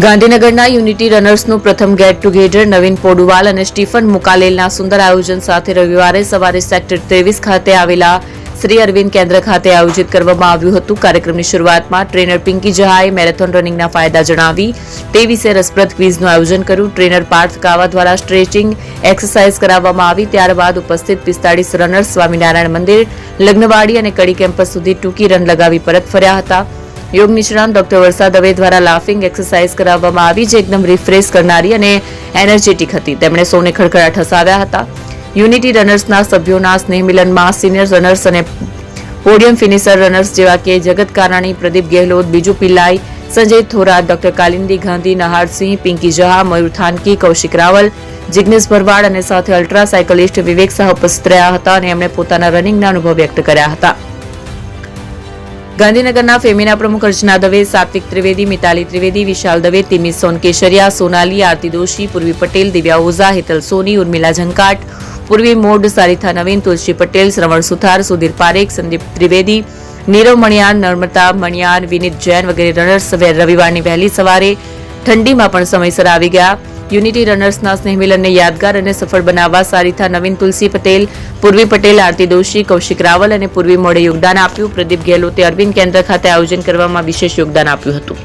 ગાંધીનગરના યુનિટી રનર્સનું પ્રથમ get together નવીન પોડુવાલ અને સ્ટીફન મુકાલેલના સુંદર આયોજન સાથે રવિવારે સવારે સેક્ટર ત્રેવીસ ખાતે આવેલા શ્રી અરવિંદ કેન્દ્ર ખાતે આયોજિત કરવામાં આવ્યું હતું. કાર્યક્રમની શરૂઆતમાં ટ્રેનર પિંકી જહાએ મેરેથોન રનિંગના ફાયદા જણાવી તે વિશે રસપ્રદ ક્વિઝનું આયોજન કર્યું. ટ્રેનર પાર્થ કાવા દ્વારા સ્ટ્રેચિંગ એક્સરસાઇઝ કરાવવામાં આવી. ત્યારબાદ ઉપસ્થિત પિસ્તાળીસ રનર્સ સ્વામિનારાયણ મંદિર, લગ્નવાડી અને કડી કેમ્પસ સુધી ટૂંકી રન લગાવી પરત ફર્યા હતા. યોગ નિષ્ણાંત ડોક્ટર વર્ષા દવે દ્વારા લાફિંગ એક્સરસાઇઝ કરાવવામાં આવી જે એકદમ રિફ્રેશ કરનારી અને એનર્જેટિક હતી. તેમણે સૌને ખડખડાટ હસાવ્યા હતા. યુનિટી રનર્સના સભ્યોના સ્નેહમિલનમાં સિનિયર રનર્સ અને પોડિયમ ફિનિશર રનર્સ જેવા કે જગત કારાણી, પ્રદીપ ગેહલોત, બીજુ પિલ્લાઈ સંજય થોરાત ડોક્ટર કાલિંદી ગાંધી નહારસિંહ પિંકી જહા, મયુર થાનકી, કૌશિક રાવલ, જિગ્નેશ ભરવાડ અને સાથે અલ્ટ્રા સાયકલિસ્ટ વિવેક શાહ ઉપસ્થિત રહ્યા હતા અને એમણે પોતાના રનિંગના અનુભવ વ્યક્ત કર્યા હતા. ગાંધીનગરના ફેમીના પ્રમુખ અર્ચના દવે, સાત્વિક ત્રિવેદી મિતાલી ત્રિવેદી, વિશાલ દવે તિમિસ સોનકેશરિયા, સોનાલી, આરતી દોશી, પૂર્વી પટેલ, દિવ્યા ઓઝા, હેતલ સોની, ઉર્મિલા ઝંકાટ, પૂર્વી મોડ, સારિથા નવીન, તુલસી પટેલ, શ્રવણ સુથાર, સુધીર પારેખ, સંદીપ ત્રિવેદી, નીરવ મણિયાર, નર્મદા મણિયાર, વિનીત જૈન વગેરે રનર્સ રવિવારની વહેલી સવારે ઠંડીમાં પણ સમયસર આવી ગયા. યુનિટી રનર્સના સ્નેહમિલનને યાદગાર અને સફળ બનાવવા સારિથા નવીન તુલસી પટેલ, પૂર્વી પટેલ, આરતી દોશી, કૌશિક રાવલ અને પૂર્વી મોડે યોગદાન આપ્યું. પ્રદીપ ગેહલોતે અરવિંદ કેન્દ્ર ખાતે આયોજન કરવામાં વિશેષ યોગદાન આપ્યું હતું.